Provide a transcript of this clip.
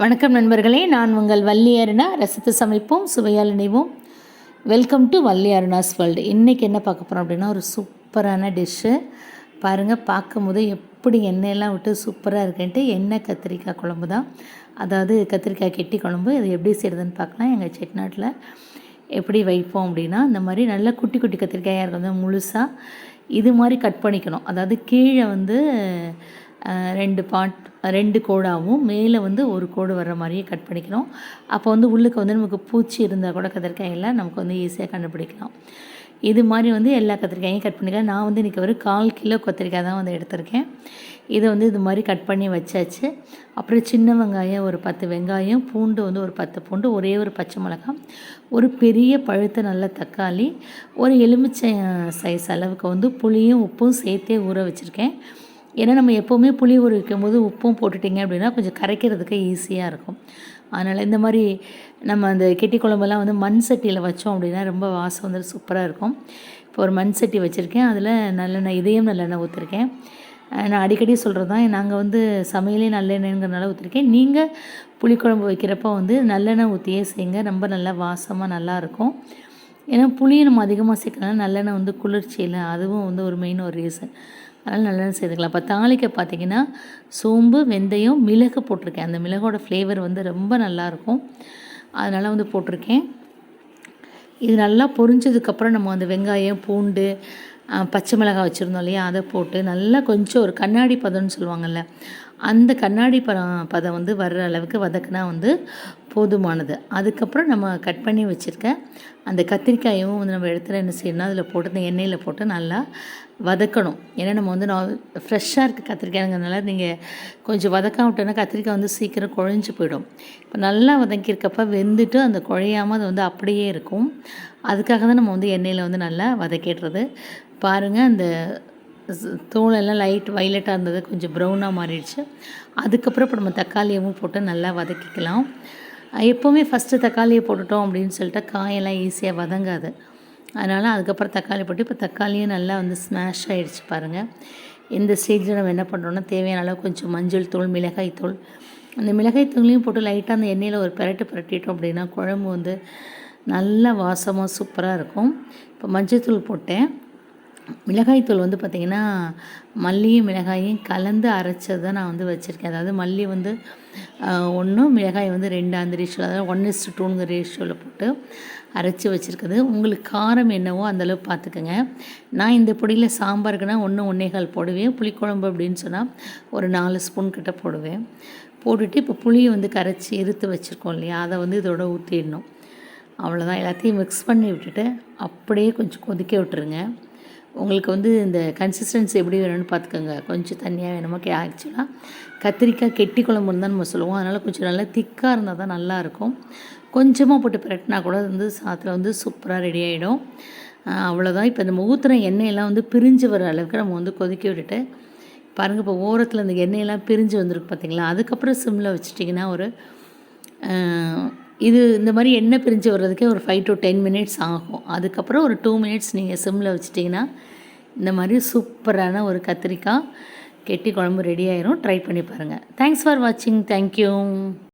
வணக்கம் நண்பர்களே நான் உங்கள் வள்ளி அருணா. ரசித்து சமைப்போம் சுவையால் இணைவோம். Welcome to Valli Aruna's world இன்றைக்கி என்ன பார்க்க போகிறோம் அப்படின்னா ஒரு சூப்பரான டிஷ்ஷு பாருங்கள் பார்க்கும் போது எப்படி எண்ணெயெல்லாம் விட்டு சூப்பராக இருக்குன்ட்டு எண்ணெய் கத்திரிக்காய் குழம்பு தான். அதாவது கத்திரிக்காய் கெட்டி குழம்பு இது எப்படி செய்கிறதுன்னு பார்க்கலாம். எங்கள் செட்நாட்டில் எப்படி வைப்போம் அப்படின்னா இந்த மாதிரி நல்லா குட்டி குட்டி கத்திரிக்காயாக இருக்கும் முழுசாக இது மாதிரி கட் பண்ணிக்கணும். அதாவது கீழே வந்து ரெண்டு பாட் ரெண்டு கோடாகவும் மேலே வந்து ஒரு கோடு வர்ற மாதிரியே கட் பண்ணிக்கணும். அப்போ வந்து உள்ளுக்கு வந்து நமக்கு பூச்சி இருந்தால் கூட கத்திரிக்காயில் நமக்கு வந்து ஈஸியாக கண்டுபிடிக்கலாம். இது மாதிரி வந்து எல்லா கத்திரிக்காயும் கட் பண்ணிக்கலாம். நான் வந்து இன்றைக்கி ஒரு கால் கிலோ கத்திரிக்காய் தான் வந்து எடுத்திருக்கேன். இதை வந்து இது மாதிரி கட் பண்ணி வச்சாச்சு. அப்புறம் சின்ன வெங்காயம் ஒரு பத்து வெங்காயம் பூண்டு வந்து ஒரு பத்து பூண்டு ஒரே ஒரு பச்சை மிளகாய் ஒரு பெரிய பழுத்த நல்ல தக்காளி ஒரு எலுமிச்சை சைஸ் அளவுக்கு வந்து புளியும் உப்பும் சேர்த்தே ஊற வச்சுருக்கேன். ஏன்னா நம்ம எப்போவுமே புளி ஊற வைக்கும்போது உப்பும் போட்டுட்டிங்க அப்படின்னா கொஞ்சம் கரைக்கிறதுக்கு ஈஸியாக இருக்கும். அதனால் இந்த மாதிரி நம்ம அந்த கெட்டி குழம்பெல்லாம் வந்து மண் சட்டியில் வச்சோம் அப்படின்னா ரொம்ப வாசம் வந்து சூப்பராக இருக்கும். இப்போ ஒரு மண் சட்டி வச்சுருக்கேன். அதில் நல்லெண்ணெய் இதயம் நல்லெண்ணெய் ஊற்றிருக்கேன் நான் அடிக்கடி சொல்கிறது தான் நாங்கள் வந்து சமையலே நல்லெண்ணெய்ங்கிறனால ஊற்றிருக்கேன் நீங்கள் புளிக்குழம்பு வைக்கிறப்போ வந்து நல்லெண்ணெய் ஊற்றியே செய்யுங்க. ரொம்ப நல்லா வாசமாக நல்லாயிருக்கும் ஏன்னா புளியை நம்ம அதிகமாக சேர்க்கலாம் நல்லெண்ணெய் வந்து குளிர்ச்சியில் அதுவும் வந்து ஒரு மெயின் ஒரு ரீசன் அதனால் நல்லெண்ணெய் சேர்த்துக்கலாம். இப்போ தாளிக்க பார்த்தீங்கன்னா சோம்பு வெந்தயம் மிளகு போட்டிருக்கேன். அந்த மிளகோட ஃப்ளேவர் வந்து ரொம்ப நல்லாயிருக்கும் அதனால் வந்து போட்டிருக்கேன். இது நல்லா பொரிஞ்சதுக்கப்புறம் நம்ம அந்த வெங்காயம் பூண்டு பச்சை மிளகாய் வச்சுருந்தோம் இல்லையா? அதை போட்டு நல்லா கொஞ்சம் ஒரு கண்ணாடி பதம்னு சொல்லுவாங்கள்ல அந்த கண்ணாடி பதம் பதம் வந்து வர்ற அளவுக்கு வதக்குனா வந்து போதுமானது. அதுக்கப்புறம் நம்ம கட் பண்ணி வச்சுருக்க அந்த கத்திரிக்காயும் வந்து நம்ம இடத்துல என்ன செய்யணும் அதில் போட்டு இந்த எண்ணெயில் போட்டு நல்லா வதக்கணும். ஏன்னா நம்ம வந்து நான் ஃப்ரெஷ்ஷாக இருக்க கத்திரிக்காய்ங்கிறதுனால நீங்கள் கொஞ்சம் வதக்காம விட்டோன்னா கத்திரிக்காய் வந்து சீக்கிரம் குழஞ்சி போயிடும். இப்போ நல்லா வதக்கியிருக்கப்ப வெந்துட்டு அந்த குழையாமல் அது வந்து அப்படியே இருக்கும். அதுக்காக தான் நம்ம வந்து எண்ணெயில் வந்து நல்லா வதக்கிடுறது. பாருங்கள் அந்த தூளெல்லாம் லைட் வைலட்டாக இருந்தது கொஞ்சம் ப்ரௌனாக மாறிடுச்சு. அதுக்கப்புறம் இப்போ நம்ம தக்காளியவும் போட்டு நல்லா வதக்கிக்கலாம். எப்போவுமே ஃபஸ்ட்டு தக்காளியை போட்டுட்டோம் அப்படின்னு சொல்லிட்டு காயெல்லாம் ஈஸியாக வதங்காது. அதனால் அதுக்கப்புறம் தக்காளி போட்டு இப்போ தக்காளியும் நல்லா வந்து ஸ்மாஷ் ஆகிடுச்சு பாருங்கள் இந்த ஸ்டேஜில் நம்ம என்ன பண்ணுறோன்னா தேவையான அளவு கொஞ்சம் மஞ்சள் தூள் மிளகாய் தூள். அந்த மிளகாய் தூளையும் போட்டு லைட்டாக அந்த எண்ணெயில் ஒரு பிரட்டு பிரட்டிட்டோம் அப்படின்னா குழம்பு வந்து நல்ல வாசமாக சூப்பராக இருக்கும். இப்போ மஞ்சள் தூள் போட்டேன். மிளகாய்த்தூள் வந்து பார்த்திங்கன்னா மல்லியும் மிளகாயும் கலந்து அரைச்சது தான் நான் வந்து வச்சுருக்கேன். அதாவது மல்லி வந்து ஒன்று மிளகாய் வந்து ரெண்டு. அந்த ரேஷியோ அதாவது ஒன் இஸ்ட் டூங்கிற ரேஷியோவில் போட்டு அரைச்சி வச்சுருக்குது உங்களுக்கு காரம் என்னவோ அந்தளவு பார்த்துக்கோங்க நான் இந்த பொடியில் சாம்பாருக்குன்னா ஒன்று ஒன்றேகால் போடுவேன். புளிக்குழம்பு அப்படின்னு சொன்னால் ஒரு நாலு ஸ்பூன் கிட்ட போடுவேன். போட்டுட்டு இப்போ புளியை வந்து கரைச்சி இருத்து வச்சுருக்கோம் இல்லையா? அதை வந்து இதோட ஊற்றிடணும் அவ்வளோதான் எல்லாத்தையும் மிக்ஸ் பண்ணி விட்டுட்டு அப்படியே கொஞ்சம் கொதிக்க விட்டுருங்க. உங்களுக்கு வந்து இந்த கன்சிஸ்டன்சி எப்படி வேணும்னு பார்த்துக்கோங்க. கொஞ்சம் தண்ணியாக வேணுமா? கே ஆக்சுவலாக கத்திரிக்காய் கெட்டி குழம்புன்னு தான் நம்ம சொல்லுவோம். அதனால் கொஞ்சம் நல்லா திக்காக இருந்தால் தான் நல்லாயிருக்கும் கொஞ்சமாக போட்டு பிரட்டினா கூட வந்து சாத்தில் வந்து சூப்பராக ரெடி ஆகிடும் அவ்வளோதான் இப்போ இந்த ஊற்றுன எண்ணெயெல்லாம் வந்து பிரிஞ்சு வர அளவுக்கு நம்ம வந்து கொதிக்க விட்டுட்டு பாருங்கள் இப்போ ஓரத்தில் இந்த எண்ணெயெல்லாம் பிரிஞ்சு வந்திருக்கு பார்த்தீங்களா அதுக்கப்புறம் சிம்மில் வச்சிட்டிங்கன்னா ஒரு இது இந்த மாதிரி எண்ணெய் பிரிஞ்சு வர்றதுக்கே ஒரு ஃபைவ் டு டென் மினிட்ஸ் ஆகும். அதுக்கப்புறம் ஒரு டூ மினிட்ஸ் நீங்கள் சிம்மில் வச்சிட்டிங்கன்னா இந்த மாதிரி சூப்பரான ஒரு கத்திரிக்காய் கெட்டி குழம்பு ரெடி ஆயிரும். ட்ரை பண்ணி பாருங்கள் தேங்க்ஸ் ஃபார் வாட்சிங் தேங்க்யூ